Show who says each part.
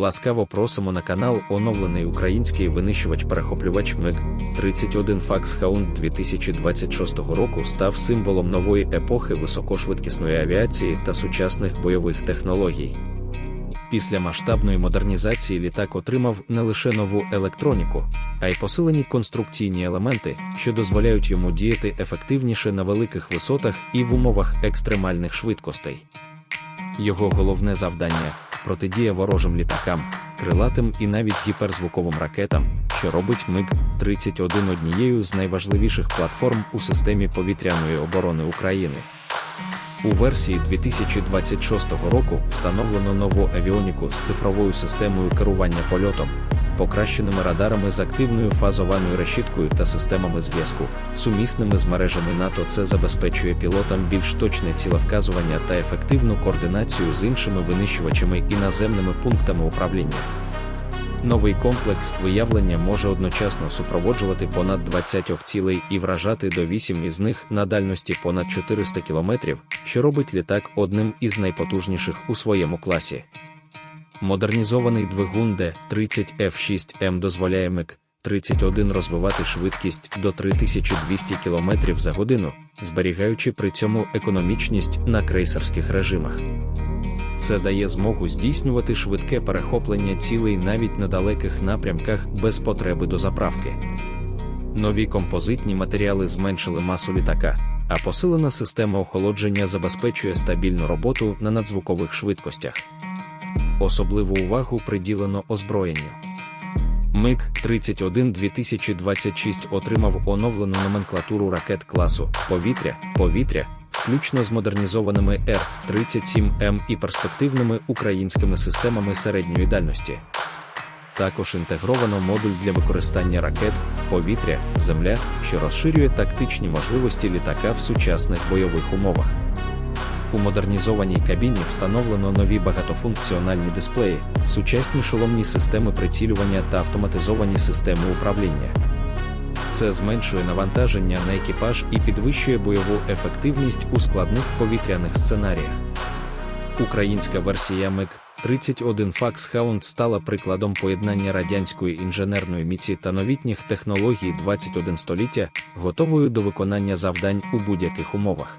Speaker 1: Ласкаво просимо на канал оновлений український винищувач-перехоплювач МиГ-31 Факсхаунд 2026 року став символом нової епохи високошвидкісної авіації та сучасних бойових технологій. Після масштабної модернізації літак отримав не лише нову електроніку, а й посилені конструкційні елементи, що дозволяють йому діяти ефективніше на великих висотах і в умовах екстремальних швидкостей. Його головне завдання протидія ворожим літакам, крилатим і навіть гіперзвуковим ракетам, що робить МиГ-31 однією з найважливіших платформ у системі повітряної оборони України. У версії 2026 року встановлено нову авіоніку з цифровою системою керування польотом, покращеними радарами з активною фазованою решіткою та системами зв'язку, сумісними з мережами НАТО. Це забезпечує пілотам більш точне цілевказування та ефективну координацію з іншими винищувачами і наземними пунктами управління. Новий комплекс виявлення може одночасно супроводжувати понад 20 цілей і вражати до 8 із них на дальності понад 400 км, що робить літак одним із найпотужніших у своєму класі. Модернізований двигун Д-30F6М дозволяє МиГ-31 розвивати швидкість до 3200 км за годину, зберігаючи при цьому економічність на крейсерських режимах. Це дає змогу здійснювати швидке перехоплення цілей навіть на далеких напрямках без потреби до заправки. Нові композитні матеріали зменшили масу літака, а посилена система охолодження забезпечує стабільну роботу на надзвукових швидкостях. Особливу увагу приділено озброєнню. МиГ-31 2026 отримав оновлену номенклатуру ракет класу повітря, повітря, включно з модернізованими Р-37М і перспективними українськими системами середньої дальності. Також інтегровано модуль для використання ракет, повітря, земля, що розширює тактичні можливості літака в сучасних бойових умовах. У модернізованій кабіні встановлено нові багатофункціональні дисплеї, сучасні шоломні системи прицілювання та автоматизовані системи управління. Це зменшує навантаження на екіпаж і підвищує бойову ефективність у складних повітряних сценаріях. Українська версія МиГ 31 Foxhound стала прикладом поєднання радянської інженерної міці та новітніх технологій 21 століття, готовою до виконання завдань у будь-яких умовах.